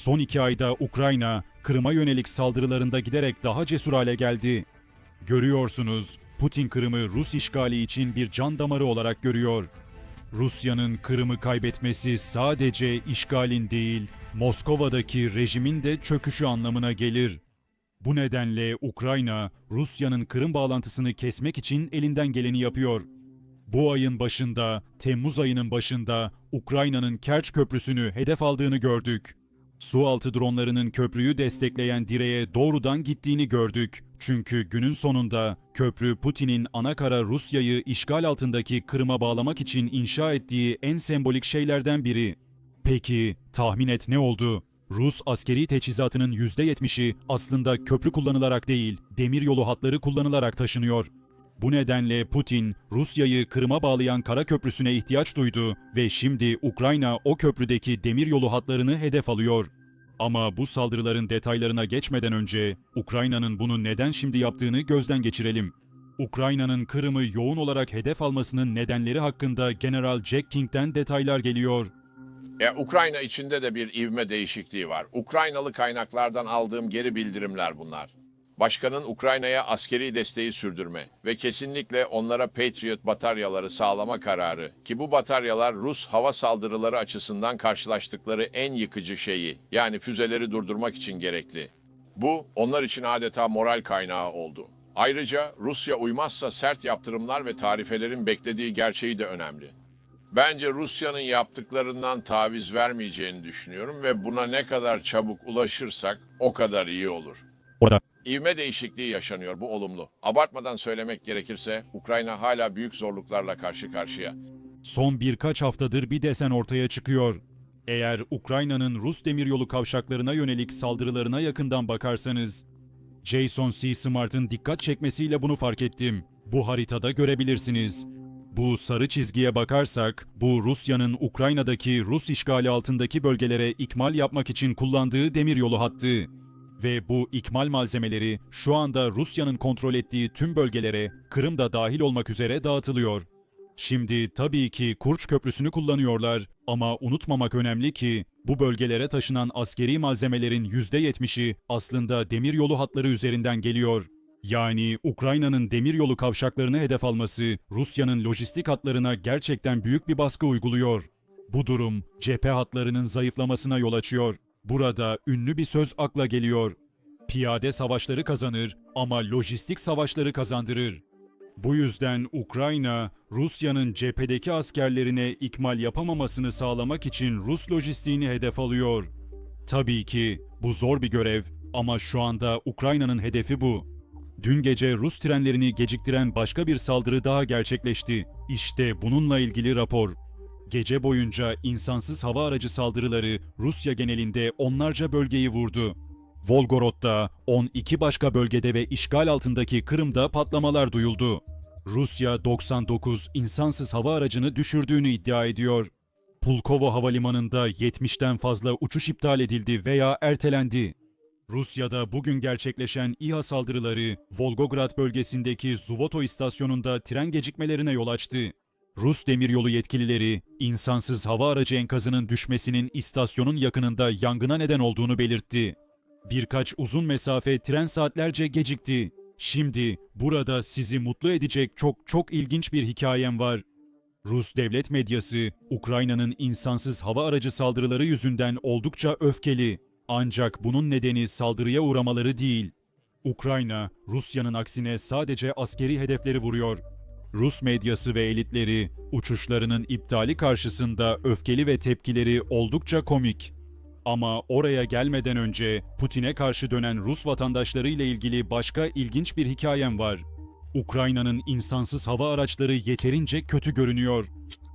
Son iki ayda Ukrayna, Kırım'a yönelik saldırılarında giderek daha cesur hale geldi. Görüyorsunuz, Putin Kırım'ı Rus işgali için bir can damarı olarak görüyor. Rusya'nın Kırım'ı kaybetmesi sadece işgalin değil, Moskova'daki rejimin de çöküşü anlamına gelir. Bu nedenle Ukrayna, Rusya'nın Kırım bağlantısını kesmek için elinden geleni yapıyor. Bu ayın başında, Temmuz ayının başında Ukrayna'nın Kerç Köprüsü'nü hedef aldığını gördük. Sualtı dronlarının köprüyü destekleyen direğe doğrudan gittiğini gördük. Çünkü günün sonunda köprü Putin'in anakara Rusya'yı işgal altındaki Kırım'a bağlamak için inşa ettiği en sembolik şeylerden biri. Peki tahmin et ne oldu? Rus askeri teçhizatının %70'i aslında köprü kullanılarak değil, demiryolu hatları kullanılarak taşınıyor. Bu nedenle Putin, Rusya'yı Kırım'a bağlayan kara köprüsüne ihtiyaç duydu ve şimdi Ukrayna o köprüdeki demiryolu hatlarını hedef alıyor. Ama bu saldırıların detaylarına geçmeden önce Ukrayna'nın bunu neden şimdi yaptığını gözden geçirelim. Ukrayna'nın Kırım'ı yoğun olarak hedef almasının nedenleri hakkında General Jack King'den detaylar geliyor. E, Ukrayna içinde de bir ivme değişikliği var. Ukraynalı kaynaklardan aldığım geri bildirimler bunlar. Başkanın Ukrayna'ya askeri desteği sürdürme ve kesinlikle onlara Patriot bataryaları sağlama kararı ki bu bataryalar Rus hava saldırıları açısından karşılaştıkları en yıkıcı şeyi yani füzeleri durdurmak için gerekli. Bu onlar için adeta moral kaynağı oldu. Ayrıca Rusya uymazsa sert yaptırımlar ve tarifelerin beklediği gerçeği de önemli. Bence Rusya'nın yaptıklarından taviz vermeyeceğini düşünüyorum ve buna ne kadar çabuk ulaşırsak o kadar iyi olur. Orada İvme değişikliği yaşanıyor, bu olumlu. Abartmadan söylemek gerekirse Ukrayna hala büyük zorluklarla karşı karşıya. son birkaç haftadır bir desen ortaya çıkıyor. Eğer Ukrayna'nın Rus demiryolu kavşaklarına yönelik saldırılarına yakından bakarsanız, Jason C. Smart'ın dikkat çekmesiyle bunu fark ettim. Bu haritada görebilirsiniz. Bu sarı çizgiye bakarsak, bu Rusya'nın Ukrayna'daki Rus işgali altındaki bölgelere ikmal yapmak için kullandığı demiryolu hattı. Ve bu ikmal malzemeleri şu anda Rusya'nın kontrol ettiği tüm bölgelere, Kırım da dahil olmak üzere dağıtılıyor. Şimdi tabii ki Kurç Köprüsü'nü kullanıyorlar ama unutmamak önemli ki bu bölgelere taşınan askeri malzemelerin %70'i aslında demiryolu hatları üzerinden geliyor. Yani Ukrayna'nın demiryolu kavşaklarını hedef alması Rusya'nın lojistik hatlarına gerçekten büyük bir baskı uyguluyor. Bu durum cephe hatlarının zayıflamasına yol açıyor. Burada ünlü bir söz akla geliyor. Piyade savaşları kazanır ama lojistik savaşları kazandırır. Bu yüzden Ukrayna, Rusya'nın cephedeki askerlerine ikmal yapamamasını sağlamak için Rus lojistiğini hedef alıyor. Tabii ki bu zor bir görev ama şu anda Ukrayna'nın hedefi bu. Dün gece Rus trenlerini geciktiren başka bir saldırı daha gerçekleşti. İşte bununla ilgili rapor. Gece boyunca insansız hava aracı saldırıları Rusya genelinde onlarca bölgeyi vurdu. Volgorod'da, 12 başka bölgede ve işgal altındaki Kırım'da patlamalar duyuldu. Rusya 99 insansız hava aracını düşürdüğünü iddia ediyor. Pulkovo Havalimanı'nda 70'ten fazla uçuş iptal edildi veya ertelendi. Rusya'da bugün gerçekleşen İHA saldırıları Volgograd bölgesindeki Zuvoto istasyonunda tren gecikmelerine yol açtı. Rus demiryolu yetkilileri insansız hava aracı enkazının düşmesinin istasyonun yakınında yangına neden olduğunu belirtti. Birkaç uzun mesafe tren saatlerce gecikti. Şimdi burada sizi mutlu edecek çok çok ilginç bir hikayem var. Rus devlet medyası Ukrayna'nın insansız hava aracı saldırıları yüzünden oldukça öfkeli. Ancak bunun nedeni saldırıya uğramaları değil. Ukrayna, Rusya'nın aksine sadece askeri hedefleri vuruyor. Rus medyası ve elitleri uçuşlarının iptali karşısında öfkeli ve tepkileri oldukça komik. Ama oraya gelmeden önce Putin'e karşı dönen Rus vatandaşları ile ilgili başka ilginç bir hikayem var. Ukrayna'nın insansız hava araçları yeterince kötü görünüyor.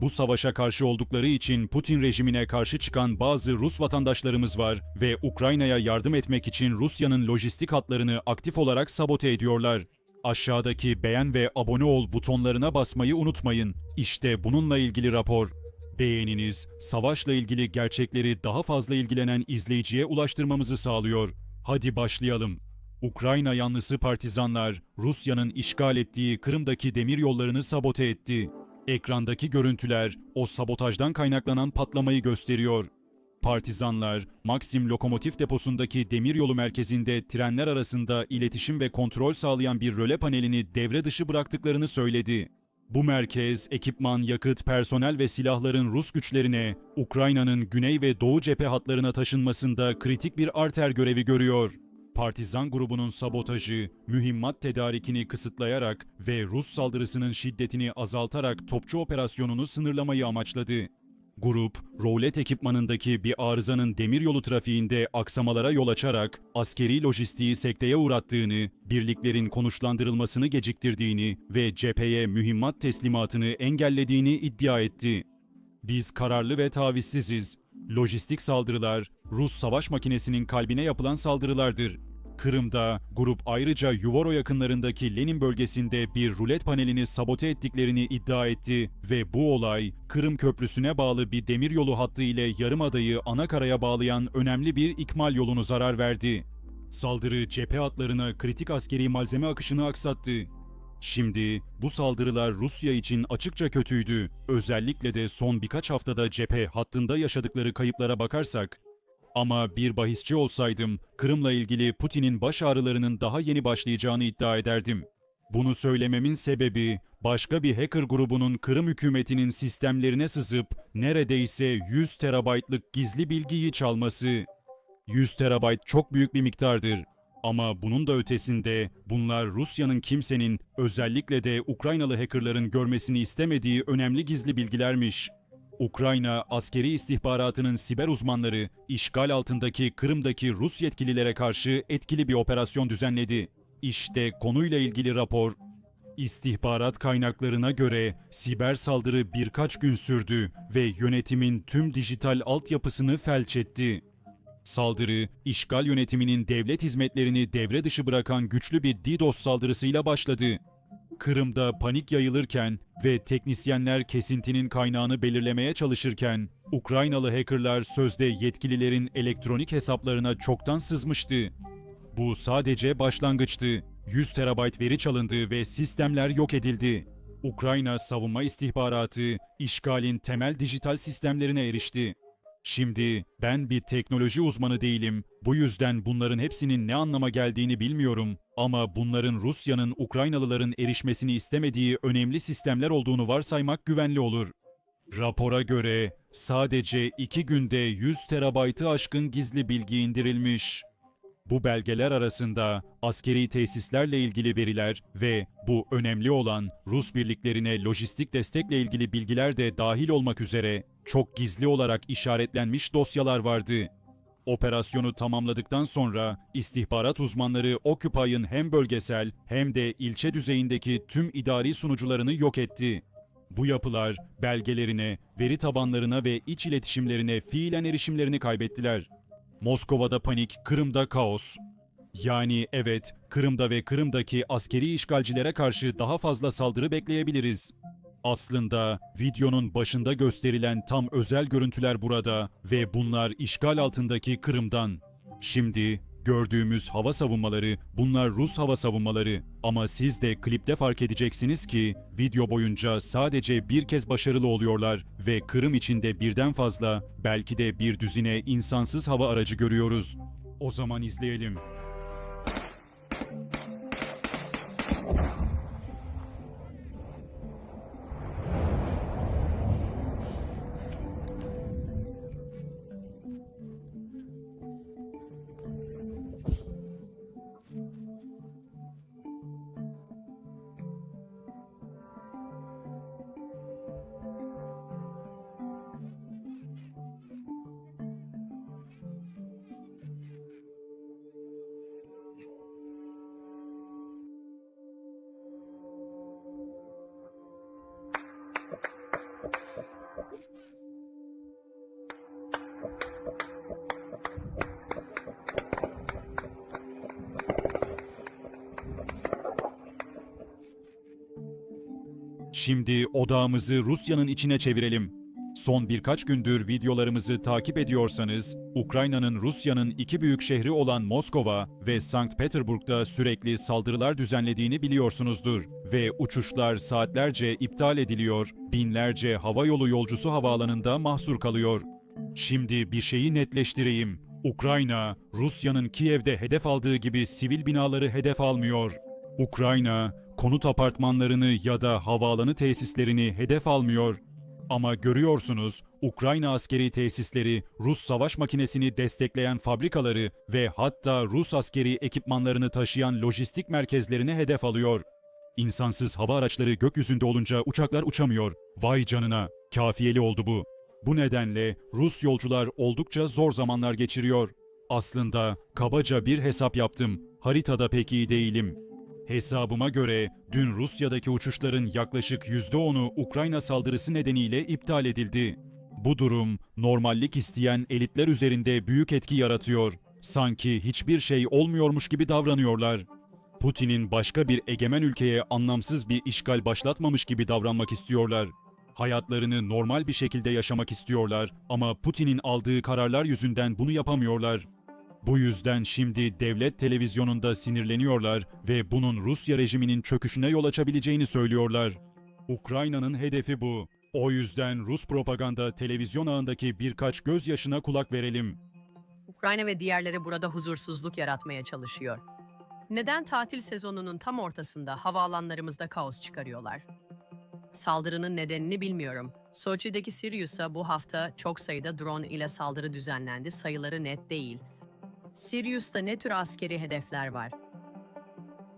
Bu savaşa karşı oldukları için Putin rejimine karşı çıkan bazı Rus vatandaşlarımız var ve Ukrayna'ya yardım etmek için Rusya'nın lojistik hatlarını aktif olarak sabote ediyorlar. Aşağıdaki beğen ve abone ol butonlarına basmayı unutmayın. İşte bununla ilgili rapor. Beğeniniz, savaşla ilgili gerçekleri daha fazla ilgilenen izleyiciye ulaştırmamızı sağlıyor. Hadi başlayalım. Ukrayna yanlısı partizanlar Rusya'nın işgal ettiği Kırım'daki demir yollarını sabote etti. Ekrandaki görüntüler o sabotajdan kaynaklanan patlamayı gösteriyor. Partizanlar, Maxim lokomotif deposundaki demiryolu merkezinde trenler arasında iletişim ve kontrol sağlayan bir röle panelini devre dışı bıraktıklarını söyledi. Bu merkez, ekipman, yakıt, personel ve silahların Rus güçlerine, Ukrayna'nın güney ve doğu cephe hatlarına taşınmasında kritik bir arter görevi görüyor. Partizan grubunun sabotajı, mühimmat tedarikini kısıtlayarak ve Rus saldırısının şiddetini azaltarak topçu operasyonunu sınırlamayı amaçladı. Grup, roulet ekipmanındaki bir arızanın demiryolu trafiğinde aksamalara yol açarak askeri lojistiği sekteye uğrattığını, birliklerin konuşlandırılmasını geciktirdiğini ve cepheye mühimmat teslimatını engellediğini iddia etti. Biz kararlı ve tavizsiziz. Lojistik saldırılar, Rus savaş makinesinin kalbine yapılan saldırılardır. Kırım'da grup ayrıca Yuvoro yakınlarındaki Lenin bölgesinde bir rulet panelini sabote ettiklerini iddia etti ve bu olay Kırım Köprüsü'ne bağlı bir demiryolu hattı ile Yarımada'yı ana karaya bağlayan önemli bir ikmal yolunu zarar verdi. Saldırı cephe hatlarına kritik askeri malzeme akışını aksattı. Şimdi bu saldırılar Rusya için açıkça kötüydü. Özellikle de son birkaç haftada cephe hattında yaşadıkları kayıplara bakarsak. Ama bir bahisçi olsaydım Kırım'la ilgili Putin'in baş ağrılarının daha yeni başlayacağını iddia ederdim. Bunu söylememin sebebi başka bir hacker grubunun Kırım hükümetinin sistemlerine sızıp neredeyse 100 terabaytlık gizli bilgiyi çalması. 100 terabayt çok büyük bir miktardır. Ama bunun da ötesinde bunlar Rusya'nın kimsenin özellikle de Ukraynalı hackerların görmesini istemediği önemli gizli bilgilermiş. Ukrayna askeri istihbaratının siber uzmanları işgal altındaki Kırım'daki Rus yetkililere karşı etkili bir operasyon düzenledi. İşte konuyla ilgili rapor. İstihbarat kaynaklarına göre siber saldırı birkaç gün sürdü ve yönetimin tüm dijital altyapısını felç etti. Saldırı, işgal yönetiminin devlet hizmetlerini devre dışı bırakan güçlü bir DDoS saldırısıyla başladı. Kırım'da panik yayılırken ve teknisyenler kesintinin kaynağını belirlemeye çalışırken, Ukraynalı hackerlar sözde yetkililerin elektronik hesaplarına çoktan sızmıştı. Bu sadece başlangıçtı. 100 terabayt veri çalındı ve sistemler yok edildi. Ukrayna savunma istihbaratı işgalin temel dijital sistemlerine erişti. Şimdi ben bir teknoloji uzmanı değilim. Bu yüzden bunların hepsinin ne anlama geldiğini bilmiyorum. Ama bunların Rusya'nın Ukraynalıların erişmesini istemediği önemli sistemler olduğunu varsaymak güvenli olur. Rapora göre sadece iki günde 100 terabaytı aşkın gizli bilgi indirilmiş. Bu belgeler arasında askeri tesislerle ilgili veriler ve bu önemli olan Rus birliklerine lojistik destekle ilgili bilgiler de dahil olmak üzere çok gizli olarak işaretlenmiş dosyalar vardı. Operasyonu tamamladıktan sonra istihbarat uzmanları Occupy'ın hem bölgesel hem de ilçe düzeyindeki tüm idari sunucularını yok etti. Bu yapılar belgelerine, veri tabanlarına ve iç iletişimlerine fiilen erişimlerini kaybettiler. Moskova'da panik, Kırım'da kaos. Yani evet, Kırım'da ve Kırım'daki askeri işgalcilere karşı daha fazla saldırı bekleyebiliriz. Aslında videonun başında gösterilen tam özel görüntüler burada ve bunlar işgal altındaki Kırım'dan. Şimdi gördüğümüz hava savunmaları bunlar Rus hava savunmaları ama siz de klipte fark edeceksiniz ki video boyunca sadece bir kez başarılı oluyorlar ve Kırım içinde birden fazla belki de bir düzine insansız hava aracı görüyoruz. O zaman izleyelim. Şimdi odağımızı Rusya'nın içine çevirelim. Son birkaç gündür videolarımızı takip ediyorsanız, Ukrayna'nın Rusya'nın iki büyük şehri olan Moskova ve Sankt Petersburg'da sürekli saldırılar düzenlediğini biliyorsunuzdur ve uçuşlar saatlerce iptal ediliyor, binlerce havayolu yolcusu havaalanında mahsur kalıyor. Şimdi bir şeyi netleştireyim. Ukrayna, Rusya'nın Kiev'de hedef aldığı gibi sivil binaları hedef almıyor. Ukrayna, konut apartmanlarını ya da havaalanı tesislerini hedef almıyor. Ama görüyorsunuz, Ukrayna askeri tesisleri, Rus savaş makinesini destekleyen fabrikaları ve hatta Rus askeri ekipmanlarını taşıyan lojistik merkezlerini hedef alıyor. İnsansız hava araçları gökyüzünde olunca uçaklar uçamıyor. Vay canına, kafiyeli oldu bu. Bu nedenle Rus yolcular oldukça zor zamanlar geçiriyor. Aslında kabaca bir hesap yaptım. Haritada pek iyi değilim. Hesabıma göre dün Rusya'daki uçuşların yaklaşık %10'u Ukrayna saldırısı nedeniyle iptal edildi. Bu durum normallik isteyen elitler üzerinde büyük etki yaratıyor. Sanki hiçbir şey olmuyormuş gibi davranıyorlar. Putin'in başka bir egemen ülkeye anlamsız bir işgal başlatmamış gibi davranmak istiyorlar. Hayatlarını normal bir şekilde yaşamak istiyorlar ama Putin'in aldığı kararlar yüzünden bunu yapamıyorlar. Bu yüzden şimdi devlet televizyonunda sinirleniyorlar ve bunun Rusya rejiminin çöküşüne yol açabileceğini söylüyorlar. Ukrayna'nın hedefi bu. O yüzden Rus propaganda televizyon ağındaki birkaç gözyaşına kulak verelim. Ukrayna ve diğerleri burada huzursuzluk yaratmaya çalışıyor. Neden tatil sezonunun tam ortasında havaalanlarımızda kaos çıkarıyorlar? Saldırının nedenini bilmiyorum. Soçi'deki Sirius'a bu hafta çok sayıda drone ile saldırı düzenlendi. Sayıları net değil. Sirius'ta ne tür askeri hedefler var?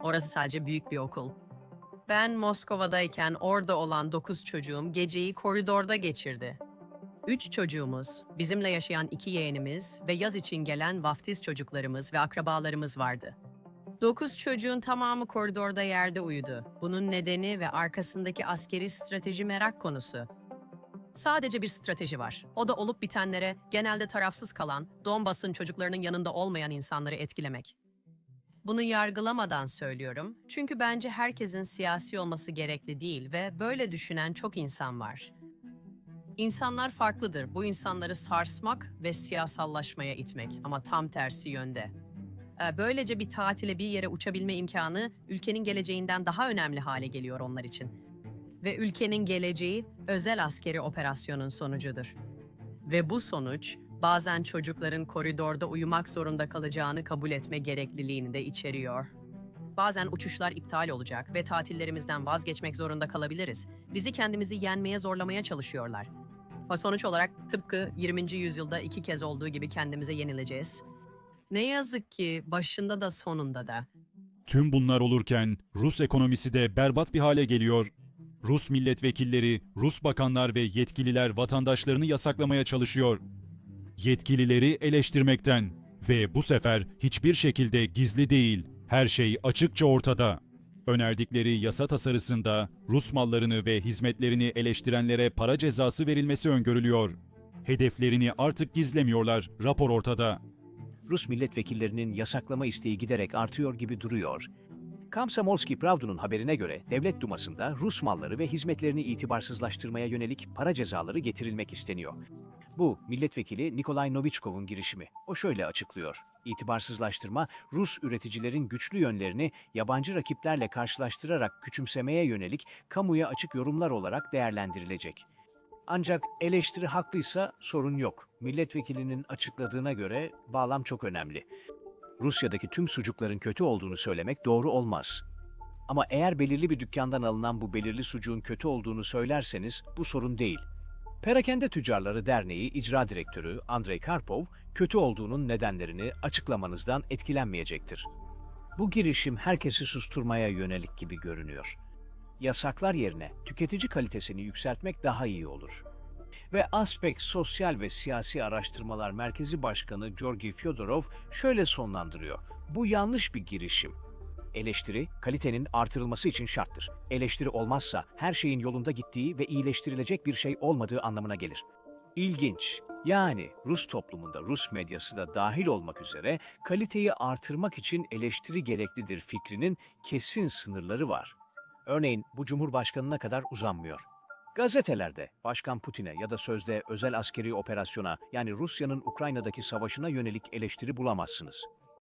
Orası sadece büyük bir okul. Ben Moskova'dayken orada olan 9 çocuğum geceyi koridorda geçirdi. Üç çocuğumuz, bizimle yaşayan iki yeğenimiz ve yaz için gelen vaftiz çocuklarımız ve akrabalarımız vardı. Dokuz çocuğun tamamı koridorda yerde uyudu. Bunun nedeni ve arkasındaki askeri strateji merak konusu. Sadece bir strateji var. O da olup bitenlere genelde tarafsız kalan, Donbas'ın çocuklarının yanında olmayan insanları etkilemek. Bunu yargılamadan söylüyorum. Çünkü bence herkesin siyasi olması gerekli değil ve böyle düşünen çok insan var. İnsanlar farklıdır. Bu insanları sarsmak ve siyasallaşmaya itmek ama tam tersi yönde. Ee, Böylece bir tatile bir yere uçabilme imkanı ülkenin geleceğinden daha önemli hale geliyor onlar için. Ve ülkenin geleceği özel askeri operasyonun sonucudur. Ve bu sonuç bazen çocukların koridorda uyumak zorunda kalacağını kabul etme gerekliliğini de içeriyor. Bazen uçuşlar iptal olacak ve tatillerimizden vazgeçmek zorunda kalabiliriz. Bizi kendimizi yenmeye zorlamaya çalışıyorlar. Ve sonuç olarak tıpkı 20. yüzyılda iki kez olduğu gibi kendimize yenileceğiz. Ne yazık ki başında da sonunda da. Tüm bunlar olurken Rus ekonomisi de berbat bir hale geliyor. Rus milletvekilleri, Rus bakanlar ve yetkililer vatandaşlarını yasaklamaya çalışıyor. Yetkilileri eleştirmekten ve bu sefer hiçbir şekilde gizli değil, her şey açıkça ortada. Önerdikleri yasa tasarısında Rus mallarını ve hizmetlerini eleştirenlere para cezası verilmesi öngörülüyor. Hedeflerini artık gizlemiyorlar, rapor ortada. Rus milletvekillerinin yasaklama isteği giderek artıyor gibi duruyor. Komsomolski Pravda'nın haberine göre Devlet Duması'nda Rus malları ve hizmetlerini itibarsızlaştırmaya yönelik para cezaları getirilmek isteniyor. Bu milletvekili Nikolay Novichkov'un girişimi. O şöyle açıklıyor. İtibarsızlaştırma, Rus üreticilerin güçlü yönlerini yabancı rakiplerle karşılaştırarak küçümsemeye yönelik kamuya açık yorumlar olarak değerlendirilecek. Ancak eleştiri haklıysa sorun yok. Milletvekilinin açıkladığına göre bağlam çok önemli. Rusya'daki tüm sucukların kötü olduğunu söylemek doğru olmaz. Ama eğer belirli bir dükkandan alınan bu belirli sucuğun kötü olduğunu söylerseniz bu sorun değil. Perakende Tüccarları Derneği İcra Direktörü Andrei Karpov, kötü olduğunun nedenlerini açıklamanızdan etkilenmeyecektir. Bu girişim herkesi susturmaya yönelik gibi görünüyor. Yasaklar yerine tüketici kalitesini yükseltmek daha iyi olur. Ve Aspek Sosyal ve Siyasi Araştırmalar Merkezi Başkanı Georgi Fyodorov şöyle sonlandırıyor. Bu yanlış bir girişim. Eleştiri, kalitenin artırılması için şarttır. Eleştiri olmazsa her şeyin yolunda gittiği ve iyileştirilecek bir şey olmadığı anlamına gelir. İlginç. Yani Rus toplumunda, Rus medyası da dahil olmak üzere kaliteyi artırmak için eleştiri gereklidir fikrinin kesin sınırları var. Örneğin bu Cumhurbaşkanına kadar uzanmıyor. Gazetelerde Başkan Putin'e ya da sözde özel askeri operasyona yani Rusya'nın Ukrayna'daki savaşına yönelik eleştiri bulamazsınız.